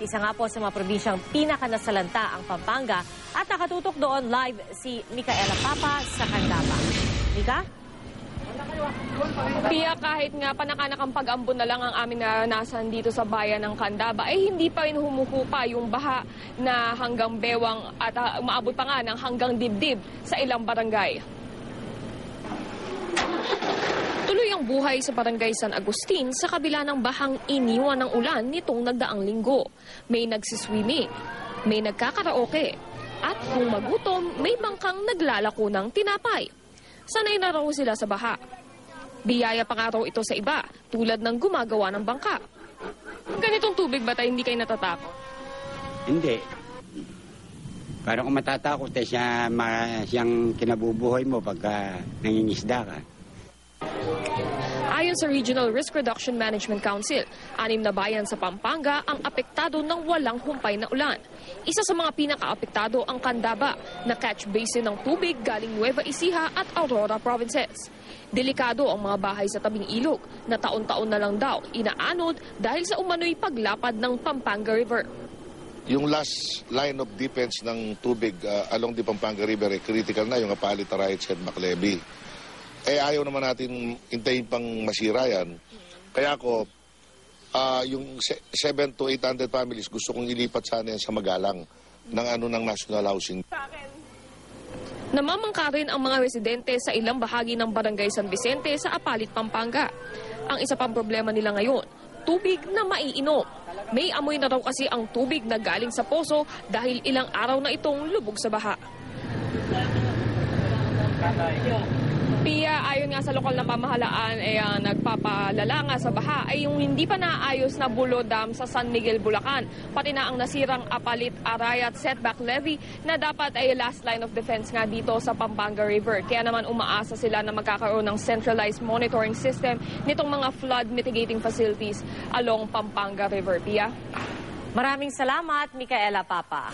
Isa nga po sa mga probinsyang pinakanasalanta ang Pampanga at nakatutok doon live si Micaela Papa sa Candaba. Mika? Pia, kahit nga panakanakang pag-ambon na lang ang aming naranasan dito sa bayan ng Candaba, ay hindi pa rin humuhupa yung baha na hanggang bewang at ah, umaabot pa nga ng hanggang dibdib sa ilang barangay. Tuloy ang buhay sa barangay San Agustin sa kabila ng bahang iniwan ng ulan nitong nagdaang linggo. May nagsiswimming, may nagkakaraoke, at kung magutom, may bangkang naglalako ng tinapay. Sanay na raw sila sa baha. Biyaya pa nga raw ito sa iba, tulad ng gumagawa ng bangka. Ganitong tubig ba tayo hindi kayo natatakot? Hindi. Parang kung matatakot eh, siya, ma, siyang kinabubuhay mo pagka nangingisda ka. Ayon sa Regional Risk Reduction Management Council, anim na bayan sa Pampanga ang apektado ng walang humpay na ulan. Isa sa mga pinakaapektado ang Candaba, na catch basin ng tubig galing Nueva Ecija at Aurora provinces. Delikado ang mga bahay sa tabing ilog na taon-taon na lang daw inaanod dahil sa umano'y paglapad ng Pampanga River. Yung last line of defense ng tubig uh, along the Pampanga River, eh, critical na yung Apalit, Arayat, at Maclevi. Eh ayaw naman natin hintayin pang masira yan. Kaya ako, ah, yung se- 7 to 800 families, gusto kong ilipat sana yan sa Magalang ng ano ng National Housing. Namamangka rin ang mga residente sa ilang bahagi ng Barangay San Vicente sa Apalit, Pampanga. Ang isa pang problema nila ngayon, tubig na maiinom. May amoy na raw kasi ang tubig na galing sa poso dahil ilang araw na itong lubog sa baha. Pia, ayon nga sa lokal na pamahalaan, ay ah, nagpapalala nga sa baha ay yung hindi pa naayos na Bulo Dam sa San Miguel, Bulacan. Pati na ang nasirang Apalit Arayat Setback Levee na dapat ay last line of defense nga dito sa Pampanga River. Kaya naman umaasa sila na magkakaroon ng centralized monitoring system nitong mga flood mitigating facilities along Pampanga River. Pia? Maraming salamat, Micaela Papa.